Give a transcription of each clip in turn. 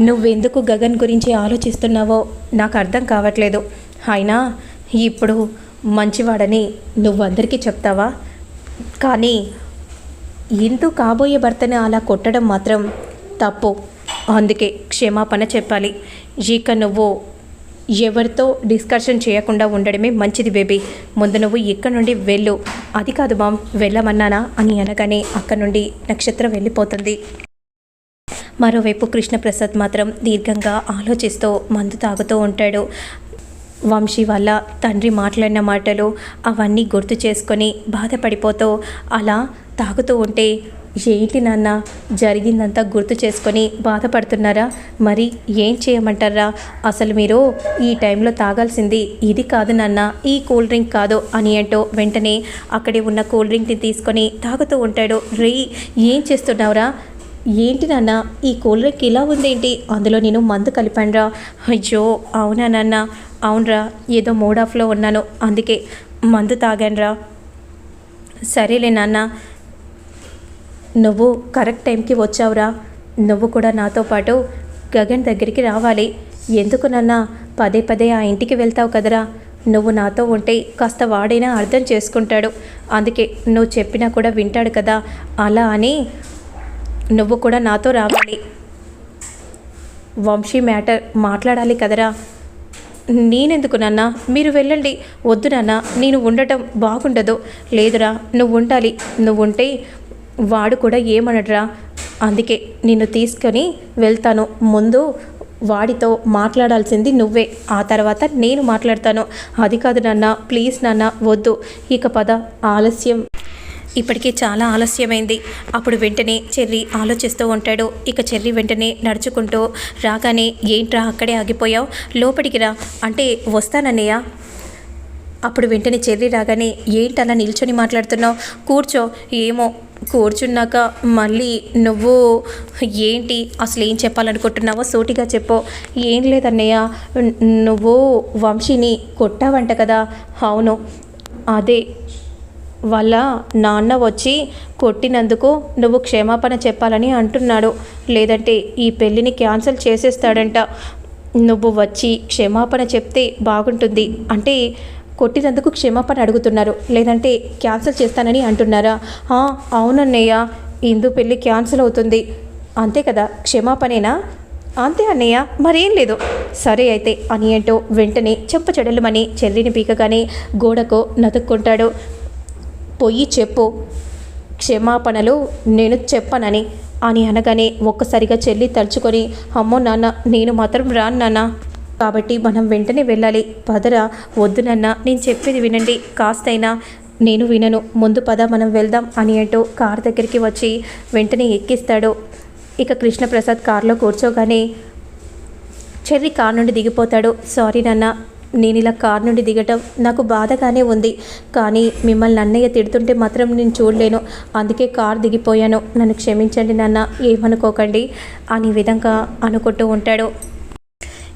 నువ్వెందుకు గగన్ గురించి ఆలోచిస్తున్నావో నాకు అర్థం కావట్లేదు. అయినా ఇప్పుడు మంచివాడని నువ్వందరికీ చెప్తావా? కానీ ఇందు కాబోయే భర్తని అలా కొట్టడం మాత్రం తప్పు. అందుకే క్షమాపణ చెప్పాలి. ఇక నువ్వు ఎవరితో డిస్కషన్ చేయకుండా ఉండడమే మంచిది బేబీ. ముందు నువ్వు ఇక్కడ నుండి వెళ్ళు. అది కాదు మామ్ వెళ్ళమన్నానా అని అనగానే అక్కడ నుండి నక్షత్రం వెళ్ళిపోతుంది. మరోవైపు కృష్ణప్రసాద్ మాత్రం దీర్ఘంగా ఆలోచిస్తూ మందు తాగుతూ ఉంటాడు. వంశీ వల్ల తండ్రి మాట్లాడిన మాటలు అవన్నీ గుర్తు చేసుకొని బాధపడిపోతూ అలా తాగుతూ ఉంటే ఏంటి నాన్న జరిగిందంతా గుర్తు చేసుకొని బాధపడుతున్నారా? మరి ఏం చేయమంటారా? అసలు మీరు ఈ టైంలో తాగాల్సింది ఇది కాదు నాన్న ఈ కూల్ డ్రింక్ కాదు అని అంటూ వెంటనే అక్కడే ఉన్న కూల్ డ్రింక్ని తీసుకొని తాగుతూ ఉంటాడు. రే ఏం చేస్తున్నావురా? ఏంటి నాన్న ఈ కూల్ డ్రింక్ ఇలా ఉందేంటి? అందులో నేను మందు కలిపానురా. అయ్యో అవునా నాన్న అవునరా ఏదో మూడ్ ఆఫ్లో ఉన్నాను అందుకే మందు తాగానురా. సరేలే నాన్న నువ్వు కరెక్ట్ టైంకి వచ్చావురా నువ్వు కూడా నాతో పాటు గగన్ దగ్గరికి రావాలి. ఎందుకు నాన్న పదే పదే ఆ ఇంటికి వెళ్తావు కదరా నువ్వు నాతో ఉంటే కాస్త వాడైనా అర్థం చేసుకుంటాడు. అందుకే నువ్వు చెప్పినా కూడా వింటాడు కదా అలా అని నువ్వు కూడా నాతో రావాలి. వంశీ మ్యాటర్ మాట్లాడాలి కదరా. నేనెందుకు నాన్న? మీరు వెళ్ళండి. వద్దు నాన్న. నేను ఉండటం బాగుండదు. లేదురా నువ్వు ఉండాలి నువ్వు ఉంటే వాడు కూడా ఏమనడరా? అందుకే నిన్ను తీసుకొని వెళ్తాను. ముందు వాడితో మాట్లాడాల్సింది నువ్వే. ఆ తర్వాత నేను మాట్లాడతాను. అది కాదు నాన్న. ప్లీజ్ నాన్న వద్దు. ఇక పద. ఆలస్యం. ఇప్పటికీ చాలా ఆలస్యమైంది. అప్పుడు వెంటనే చెర్రి ఆలోచిస్తూ ఉంటాడు. ఇక చెర్రి వెంటనే నడుచుకుంటూ రాగానే ఏంట్రా అక్కడే ఆగిపోయావు? లోపలికి రా. అంటే వస్తానన్నయ్య. అప్పుడు వెంటనే చెర్రి రాగానే ఏంటలా నిల్చొని మాట్లాడుతున్నావు? కూర్చో. ఏమో కూర్చున్నాక మళ్ళీ నువ్వు ఏంటి? అసలు ఏం చెప్పాలనుకుంటున్నావో సూటిగా చెప్పు. ఏం లేదన్నయ్య. నువ్వు వంశీని కొట్టావంట కదా. అవును. అదే. వాళ్ళ నాన్న వచ్చి కొట్టినందుకు నువ్వు క్షమాపణ చెప్పాలని అంటున్నాడు. లేదంటే ఈ పెళ్ళిని క్యాన్సిల్ చేసేస్తాడంట. నువ్వు వచ్చి క్షమాపణ చెప్తే బాగుంటుంది. అంటే కొట్టినందుకు క్షమాపణ అడుగుతున్నారు. లేదంటే క్యాన్సిల్ చేస్తానని అంటున్నారా? అవునన్నయ్య. ఇందు పెళ్ళి క్యాన్సిల్ అవుతుంది. అంతే కదా? క్షమాపణేనా? అంతే అన్నయ్య. మరేం లేదు. సరే అయితే అని ఏంటో వెంటనే చెంప చెడలమని చెల్లిని పీకగానే గోడకు నతుక్కుంటాడు. పొయ్యి చెప్పు. క్షమాపణలు నేను చెప్పనని. అని అనగానే ఒక్కసారిగా చెల్లి తలుచుకొని అమ్మో నాన్న నేను మాత్రం రాను నాన్న. కాబట్టి మనం వెంటనే వెళ్ళాలి. పదరా వద్దు నాన్న నేను చెప్పేది వినండి. కాస్తైనా నేను వినను. ముందు పద మనం వెళ్దాం అని అంటూ కార్ దగ్గరికి వచ్చి వెంటనే ఎక్కిస్తాడు. ఇక కృష్ణప్రసాద్ కారులో కూర్చోగానే చెర్రి కార్ నుండి దిగిపోతాడు. సారీ నాన్న నేను ఇలా కార్ నుండి దిగటం నాకు బాధగానే ఉంది. కానీ మిమ్మల్ని అన్నయ్య తిడుతుంటే మాత్రం నేను చూడలేను. అందుకే కార్ దిగిపోయాను. నన్ను క్షమించండి నాన్న ఏమనుకోకండి. అని విధంగా అనుకుంటూ ఉంటాడు.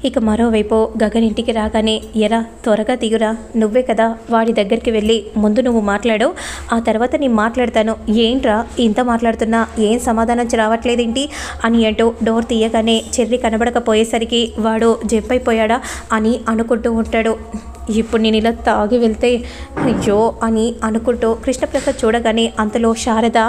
ఇక మరోవైపు గగన్ ఇంటికి రాగానే ఎరా త్వరగా దిగురా నువ్వే కదా వాడి దగ్గరికి వెళ్ళి ముందు నువ్వు మాట్లాడు ఆ తర్వాత నేను మాట్లాడతాను. ఏంట్రా ఇంత మాట్లాడుతున్నా? ఏం సమాధానం రావట్లేదేంటి? అని అంటూ డోర్ తీయగానే చెర్రి కనబడకపోయేసరికి వాడు జంపైపోయాడా అని అనుకుంటూ ఉంటాడు. ఇప్పుడు నేను ఇలా తాగి వెళ్తే అయ్యో అని అనుకుంటూ కృష్ణప్రసాద్ చూడగానే అంతలో శారద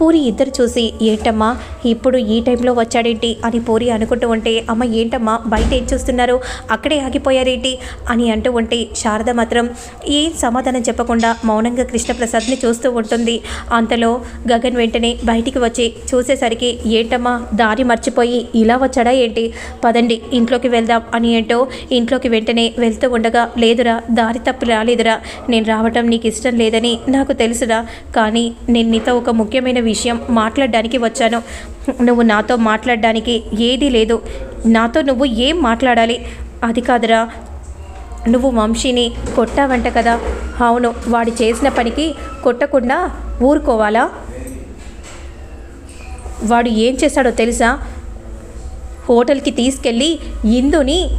పూరి ఇద్దరు చూసి ఏంటమ్మా ఇప్పుడు ఈ టైంలో వచ్చాడేంటి? అని పూరి అనుకుంటూ ఉంటే అమ్మ ఏంటమ్మా బయట ఏం చూస్తున్నారు? అక్కడే ఆగిపోయారేంటి? అని అంటూ ఉంటే శారద మాత్రం ఏం సమాధానం చెప్పకుండా మౌనంగా కృష్ణప్రసాద్ని చూస్తూ ఉంటుంది. అంతలో గగన్ వెంటనే బయటికి వచ్చి చూసేసరికి ఏంటమ్మా దారి మర్చిపోయి ఇలా వచ్చాడా ఏంటి? పదండి ఇంట్లోకి వెళ్దాం అని ఏంటో ఇంట్లోకి వెంటనే వెళ్తూ ఉండగా లేదు లేదురా దారి తప్పు రాలేదురా. నేను రావటం నీకు ఇష్టం లేదని నాకు తెలుసురా. కానీ నేను నీతో ఒక ముఖ్యమైన విషయం మాట్లాడడానికి వచ్చాను. నువ్వు నాతో మాట్లాడడానికి ఏదీ లేదు. నాతో నువ్వు ఏం మాట్లాడాలి? అది కాదురా. నువ్వు వంశీని కొట్టావంట కదా. అవును వాడు చేసిన పనికి కొట్టకుండా ఊరుకోవాలా? వాడు ఏం చేశాడో తెలుసా? హోటల్కి తీసుకెళ్ళి ఇందుని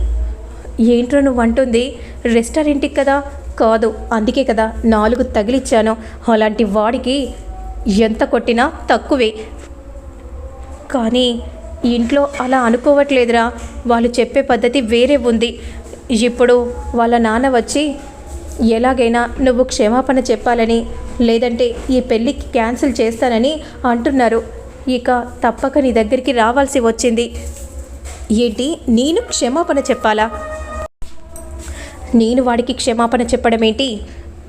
ఏంట్రో నువ్వు అంటుంది. రెస్టారెంట్కి కదా? కాదు అందుకే కదా నాలుగు తగిలిచ్చాను. అలాంటి వాడికి ఎంత కొట్టినా తక్కువే. కానీ ఇంట్లో అలా అనుకోవట్లేదురా. వాళ్ళు చెప్పే పద్ధతి వేరే ఉంది. ఇప్పుడు వాళ్ళ నాన్న వచ్చి ఎలాగైనా నువ్వు క్షమాపణ చెప్పాలని లేదంటే ఈ పెళ్ళికి క్యాన్సిల్ చేస్తానని అంటున్నారు. ఇక తప్పక నీ దగ్గరికి రావాల్సి వచ్చింది. ఏంటి? నేను క్షమాపణ చెప్పాలా? నేను వాడికి క్షమాపణ చెప్పడం ఏంటి?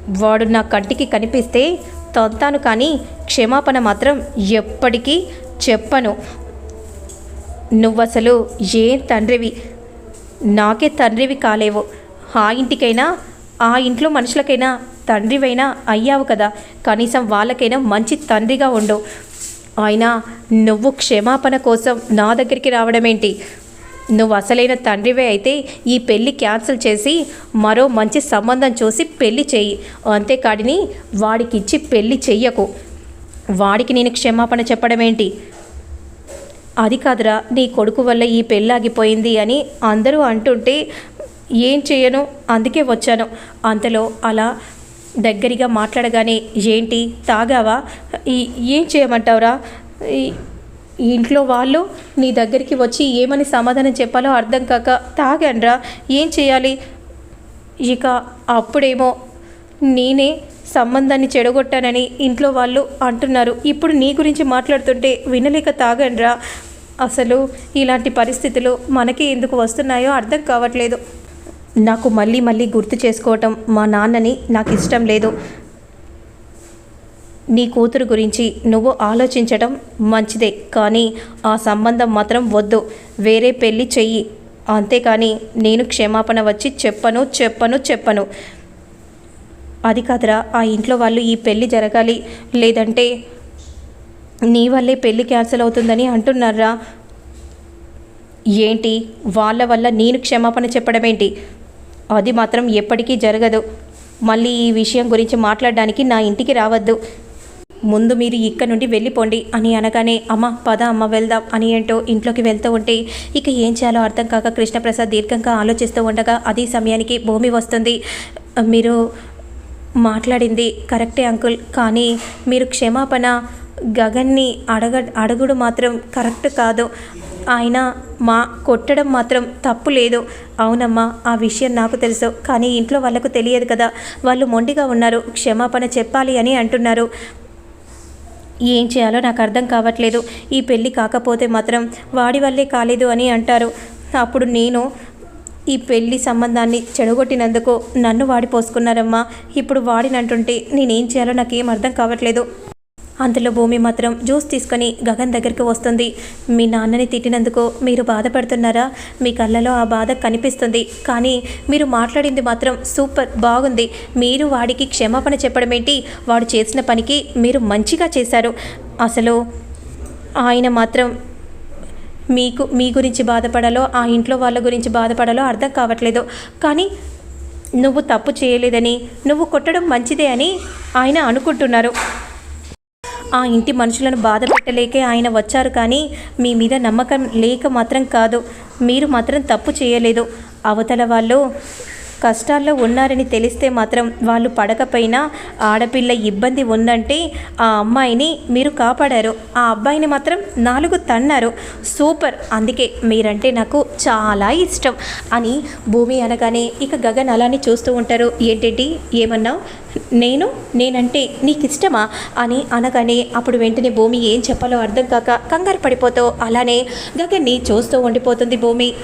వాడు నా కంటికి కనిపిస్తే తొంతాను కానీ క్షమాపణ మాత్రం ఎప్పటికీ చెప్పను. నువ్వసలు ఏం తండ్రివి? నాకే తండ్రివి కాలేవు. ఆ ఇంటికైనా ఆ ఇంట్లో మనుషులకైనా తండ్రివైనా అయ్యావు కదా. కనీసం వాళ్ళకైనా మంచి తండ్రిగా ఉండు. అయినా నువ్వు క్షమాపణ కోసం నా దగ్గరికి రావడమేంటి? నువ్వు అసలైన తండ్రివే అయితే ఈ పెళ్ళి క్యాన్సిల్ చేసి మరో మంచి సంబంధం చూసి పెళ్ళి చెయ్యి అంతేకాడిని వాడికిచ్చి పెళ్ళి చెయ్యకు. వాడికి నేను క్షమాపణ చెప్పడం ఏంటి అది కాదురా నీ కొడుకు వల్ల ఈ పెళ్ళి ఆగిపోయింది అని అందరూ అంటుంటే ఏం చేయను? అందుకే వచ్చాను. అంతలో అలా దగ్గరగా మాట్లాడగానే ఏంటి తాగావా? ఈ- ఏం చేయమంటావురా? ఈ- ఇంట్లో వాళ్ళు నీ దగ్గరికి వచ్చి ఏమని సమాధానం చెప్పాలో అర్థం కాక తాగండ్రా ఏం చేయాలి? ఇక అప్పుడేమో నేనే సంబంధాన్ని చెడగొట్టానని ఇంట్లో వాళ్ళు అంటున్నారు. ఇప్పుడు నీ గురించి మాట్లాడుతుంటే వినలేక తాగండ్రా? అసలు ఇలాంటి పరిస్థితులు మనకి ఎందుకు వస్తున్నాయో అర్థం కావట్లేదు. నాకు మళ్ళీ మళ్ళీ గుర్తు చేసుకోవటం మా నాన్నని నాకు ఇష్టం లేదు. నీ కూతురు గురించి నువ్వు ఆలోచించటం మంచిదే కానీ ఆ సంబంధం మాత్రం వద్దు. వేరే పెళ్ళి చెయ్యి. అంతేకాని నేను క్షమాపణ వచ్చి చెప్పను చెప్పను చెప్పను. అది కాదురా ఆ ఇంట్లో వాళ్ళు ఈ పెళ్ళి జరగాలి. లేదంటే నీ వల్లే పెళ్ళి క్యాన్సిల్ అవుతుందని అంటున్నారా? ఏంటి? వాళ్ళ వల్ల నేను క్షమాపణ చెప్పడం ఏంటి? అది మాత్రం ఎప్పటికీ జరగదు. మళ్ళీ ఈ విషయం గురించి మాట్లాడడానికి నా ఇంటికి రావద్దు. ముందు మీరు ఇక్కడ నుండి వెళ్ళిపోండి అని అనగానే అమ్మ పద అమ్మ వెళ్దాం అని ఏంటో ఇంట్లోకి వెళ్తూ ఉంటే ఇక ఏం చేయాలో అర్థం కాక కృష్ణప్రసాద్ దీర్ఘంగా ఆలోచిస్తూ ఉండగా అదే సమయానికి భూమి వస్తుంది. మీరు మాట్లాడింది కరెక్టే అంకుల్ కానీ మీరు క్షమాపణ గగన్ని అడగ అడుగుడు మాత్రం కరెక్ట్ కాదు. ఆయన మా కొట్టడం మాత్రం తప్పు లేదు. అవునమ్మా ఆ విషయం నాకు తెలుసు కానీ ఇంట్లో వాళ్ళకు తెలియదు కదా. వాళ్ళు మొండిగా ఉన్నారు క్షమాపణ చెప్పాలి అని అంటున్నారు. ఏం చేయాలో నాకు అర్థం కావట్లేదు. ఈ పెళ్ళి కాకపోతే మాత్రం వాడి వల్లే కాలేదు అని అంటారు. అప్పుడు నేను ఈ పెళ్ళి సంబంధాన్ని చెడగొట్టినందుకు నన్ను వాడి పోసుకున్నారమ్మా ఇప్పుడు వాడినంటుంటే నేనేం చేయాలో నాకేం అర్థం కావట్లేదు. అంతలో భూమి మాత్రం జ్యూస్ తీసుకొని గగన్ దగ్గరికి వస్తుంది. మీ నాన్నని తిట్టినందుకు మీరు బాధపడుతున్నారా? మీ కళ్ళలో ఆ బాధ కనిపిస్తుంది. కానీ మీరు మాట్లాడింది మాత్రం సూపర్ బాగుంది. మీరు వాడికి క్షమాపణ చెప్పడం ఏంటి వాడు చేసిన పనికి మీరు మంచిగా చేశారు. అసలు ఆయన మాత్రం మీకు మీ గురించి బాధపడాలో ఆ ఇంట్లో వాళ్ళ గురించి బాధపడాలో అర్థం కావట్లేదు. కానీ నువ్వు తప్పు చేయలేదని నువ్వు కొట్టడం మంచిదే అని ఆయన అనుకుంటున్నారు. ఆ ఇంటి మనుషులను బాధ పెట్టలేకే ఆయన వచ్చారు కానీ మీ మీద నమ్మకం లేక మాత్రం కాదు. మీరు మాత్రం తప్పు చేయలేదు. అవతల వాళ్ళు కష్టాల్లో ఉన్నారని తెలిస్తే మాత్రం వాళ్ళు పడకపోయినా ఆడపిల్ల ఇబ్బంది ఉందంటే ఆ అమ్మాయిని మీరు కాపాడారు. ఆ అబ్బాయిని మాత్రం నాలుగు తన్నారు. సూపర్. అందుకే మీరంటే నాకు చాలా ఇష్టం అని భూమి అనగానే ఇక గగన్ అలానే చూస్తూ ఉంటారు. ఏంటంటి? ఏమన్నావు? నేను? నేనంటే నీకు ఇష్టమా అని అనగానే అప్పుడు వెంటనే భూమి ఏం చెప్పాలో అర్థం కాక కంగారు పడిపోతూ అలానే గగన్ని చూస్తూ ఉండిపోతుంది భూమి.